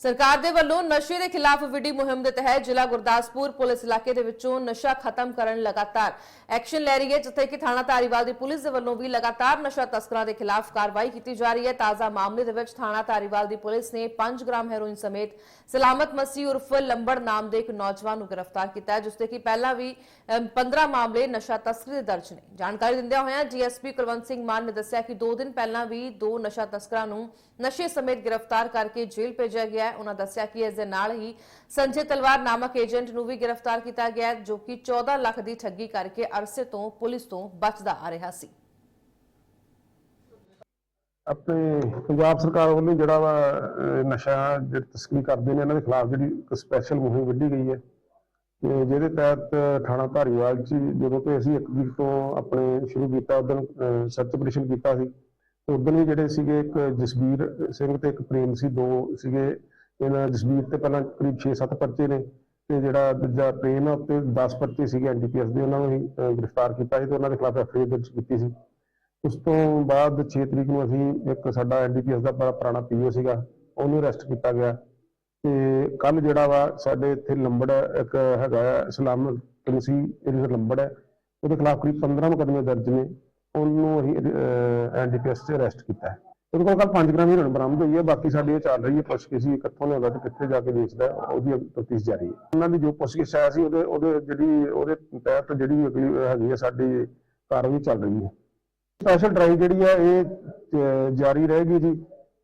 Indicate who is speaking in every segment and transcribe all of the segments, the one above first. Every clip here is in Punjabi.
Speaker 1: ਸਰਕਾਰ ਦੇ ਵੱਲੋਂ ਨਸ਼ੇ ਦੇ ਖਿਲਾਫ ਵਿੱਢੀ ਮੁਹਿੰਮ ਦੇ ਤਹਿਤ ਜ਼ਿਲ੍ਹਾ ਗੁਰਦਾਸਪੁਰ ਪੁਲਿਸ ਇਲਾਕੇ ਦੇ ਵਿੱਚੋਂ ਨਸ਼ਾ ਖਤਮ ਕਰਨ ਲਗਾਤਾਰ ਐਕਸ਼ਨ ਲੈ ਰਹੀ ਹੈ ਜਿੱਥੇ ਕਿ ਥਾਣਾ ਧਾਰੀਵਾਲ ਦੀ ਪੁਲਿਸ ਦੇ ਵੱਲੋਂ ਵੀ ਲਗਾਤਾਰ ਨਸ਼ਾ ਤਸਕਰਾਂ ਦੇ ਖਿਲਾਫ ਕਾਰਵਾਈ ਕੀਤੀ ਜਾ ਰਹੀ ਹੈ। ਤਾਜ਼ਾ ਮਾਮਲੇ ਦੇ ਵਿੱਚ ਥਾਣਾ ਧਾਰੀਵਾਲ ਦੀ ਪੁਲਿਸ ਨੇ 5 ਗ੍ਰਾਮ ਹੈਰੋਇਨ ਸਮੇਤ ਸਲਾਮਤ ਮਸੀ ਉਰਫ ਲੰਬੜ ਨਾਮ ਦੇ ਇੱਕ ਨੌਜਵਾਨ ਨੂੰ ਗ੍ਰਿਫਤਾਰ ਕੀਤਾ ਹੈ ਜਿਸ ਤੇ ਕਿ ਪਹਿਲਾਂ ਵੀ ਅਮ, 15 ਮਾਮਲੇ ਨਸ਼ਾ ਤਸਕਰੀ ਦੇ ਦਰਜ ਨੇ। ਜਾਣਕਾਰੀ ਦਿੰਦਿਆਂ ਹੋਇਆਂ ਜੀਐਸਪੀ ਕੁਲਵੰਤ ਸਿੰਘ ਮਾਨ ਨੇ ਦੱਸਿਆ ਕਿ 2 ਦਿਨ ਪਹਿਲਾਂ ਵੀ ਦੋ ਨਸ਼ਾ ਤਸਕਰਾਂ ਨੂੰ ਨਸ਼ੇ ਸਮੇਤ ਗ੍ਰਿਫਤਾਰ ਕਰਕੇ ਜੇਲ੍ਹ ਭੇਜਿਆ ਗਿਆ ਹੈ। ਉਹਨਾਂ ਦੱਸਿਆ ਕਿ ਇਸ ਦੇ ਨਾਲ ਹੀ ਸੰਜੇ ਤਲਵਾਰ ਨਾਮਕ ਏਜੰਟ ਨੂੰ ਵੀ ਗ੍ਰਿਫਤਾਰ ਕੀਤਾ ਗਿਆ ਜੋ ਕਿ 14 ਲੱਖ ਦੀ ਠੱਗੀ ਕਰਕੇ ਅਰਸੇ ਤੋਂ, ਪੁਲਿਸ ਤੋਂ ਬਚਦਾ ਆ ਰਿਹਾ ਸੀ।
Speaker 2: ਆਪਣੇ ਪੰਜਾਬ ਸਰਕਾਰ ਵੱਲੋਂ ਜਿਹੜਾ ਵਾ, ਅਹ, ਨਸ਼ਾ ਜਿਹੜੀ ਤਸਕਰੀ ਕਰਦੇ ਨੇ, ਇਹਨਾਂ ਦੇ ਖਿਲਾਫ ਜਿਹੜੀ ਇੱਕ ਸਪੈਸ਼ਲ ਮੁਹਿੰਮ ਵਿੱਢੀ ਗਈ ਹੈ ਤੇ ਜਿਹਦੇ ਤਹਿਤ ਥਾਣਾ ਧਾਰੀਵਾਲ ਚ ਜਦੋਂ ਤੋਂ ਅਸੀਂ ਇੱਕ ਵੀਕ ਤੋਂ ਆਪਣੇ ਸ਼ੁਰੂ ਕੀਤਾ ਉਦੋਂ ਸਰਚ ਆਪਰੇਸ਼ਨ ਕੀਤਾ ਸੀ ਉਦੋਂ ਵੀ ਜਿਹੜੇ ਸੀਗੇ ਇੱਕ ਜਸਵੀਰ ਸਿੰਘ ਤੇ ਇੱਕ ਪ੍ਰੇਮ ਸੀ, ਦੋ ਸੀਗੇ ਇਹਨਾਂ ਜਸਵੀਰ ਤੇ ਪਹਿਲਾਂ ਕਰੀਬ 6-7 ਪਰਚੇ ਨੇ ਤੇ ਜਿਹੜਾ ਦੂਜਾ ਪ੍ਰੇਮ ਆ ਉੱਤੇ 10 ਪਰਚੇ ਸੀਗੇ ਐਨਡੀਪੀਐਸ ਦੇ, ਉਹਨਾਂ ਨੂੰ ਹੀ ਗ੍ਰਿਫਤਾਰ ਕੀਤਾ ਸੀ ਤੇ ਉਹਨਾਂ ਦੇ ਖਿਲਾਫ ਐਫਆਈਆਰ ਦਰਜ ਕੀਤੀ ਸੀ। ਉਸ ਤੋਂ ਬਾਅਦ 6 ਤਰੀਕ ਨੂੰ ਅਸੀਂ ਇੱਕ ਸਾਡਾ ਐਨਡੀਪੀਐਸ ਦਾ ਬੜਾ ਪੁਰਾਣਾ ਪੀਓ ਸੀਗਾ, ਉਹਨੂੰ ਅਰੈਸਟ ਕੀਤਾ ਗਿਆ। ਤੇ ਕੱਲ ਜਿਹੜਾ ਵਾ ਸਾਡੇ ਇੱਥੇ ਲੰਬੜ ਇੱਕ ਹੈਗਾ ਆ, ਇਸਲਾਮ ਪ੍ਰਿੰਸੀ ਇਹਦੇ ਲੰਬੜ ਹੈ। ਉਹਦੇ ਖਿਲਾਫ ਕਰੀਬ 15 ਮੁਕੱਦਮੇ ਦਰਜ ਨੇ। ਉਹਨੂੰ ਅਸੀਂ ਐਨਡੀਪੀਐਸ 'ਚ ਅਰੈਸਟ ਕੀਤਾ ਹੈ। ਉਹਦੇ ਕੋਲ ਕੱਲ 5 ਗ੍ਰਾਮ ਹੀਰੋਇਨ ਬਰਾਮਦ ਹੋਈ ਹੈ ਬਾਕੀ ਸਾਡੀ ਇਹ ਚੱਲ ਰਹੀ ਹੈ ਪੁੱਛਗਿੱਛ ਵੀ ਕਿੱਥੋਂ ਲਿਆਉਂਦਾ ਤੇ ਕਿੱਥੇ ਜਾ ਕੇ ਵੇਚਦਾ ਹੈ, ਉਹਦੀ ਤਫਤੀਸ਼ ਜਾਰੀ ਹੈ। ਉਹਨਾਂ ਦੀ ਜੋ ਪੁੱਛਗਿੱਛ ਆਇਆ ਸੀ ਉਹਦੇ ਉਹਦੇ ਜਿਹੜੀ ਉਹਦੇ ਤਹਿਤ ਜਿਹੜੀ ਅਗਲੀ ਹੈਗੀ ਹੈ ਸਾਡੀ ਕਾਰਵਾਈ ਚੱਲ ਰਹੀ ਹੈ। ਸਪੈਸ਼ਲ ਡਰਾਈਵ ਜਿਹੜੀ ਹੈ ਇਹ ਅਹ, ਜਾਰੀ ਰਹੇਗੀ ਜੀ।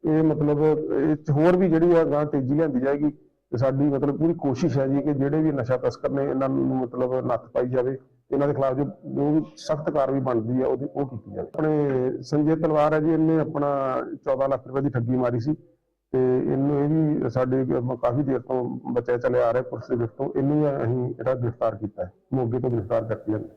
Speaker 2: ਇਹ ਮਤਲਬ ਇਹ 'ਚ ਹੋਰ ਵੀ ਜਿਹੜੀ ਹੈ ਗਾਂ ਤੇਜ਼ੀ ਲਿਆਂਦੀ ਜਾਏਗੀ। ਤੇ ਸਾਡੀ ਮਤਲਬ ਪੂਰੀ ਕੋਸ਼ਿਸ਼ ਹੈ ਜੀ ਕਿ ਜਿਹੜੇ ਵੀ ਨਸ਼ਾ ਤਸਕਰ ਨੇ ਇਹਨਾਂ ਨੂੰ ਮਤਲਬ ਨੱਥ ਪਾਈ ਜਾਵੇ। ਇਹਨਾਂ ਦੇ ਖਿਲਾਫ ਜੋ ਜੋ ਵੀ ਸਖਤ ਕਾਰਵਾਈ ਬਣਦੀ ਹੈ, ਉਹਦੀ ਉਹ ਕੀਤੀ ਜਾਵੇ। ਆਪਣੇ ਸੰਜੇ ਤਲਵਾਰ ਹੈ ਜੀ, ਇਹਨੇ ਆਪਣਾ 14 ਲੱਖ ਰੁਪਏ ਦੀ ਠੱਗੀ ਮਾਰੀ ਸੀ ਤੇ ਇਹਨੂੰ ਇਹ ਵੀ ਸਾਡੇ ਕਾਫੀ ਦੇਰ ਤੋਂ ਬਚਿਆ ਚਲੇ ਆ ਰਿਹਾ ਪੁਲਿਸ ਦੇ ਵਿੱਚੋਂ ਇਹਨੂੰ ਅਸੀਂ ਜਿਹੜਾ ਗ੍ਰਿਫਤਾਰ ਕੀਤਾ ਹੈ, ਮੋਗੇ ਤੋਂ ਗ੍ਰਿਫਤਾਰ ਕਰਕੇ ਲਿਆਂਦਾ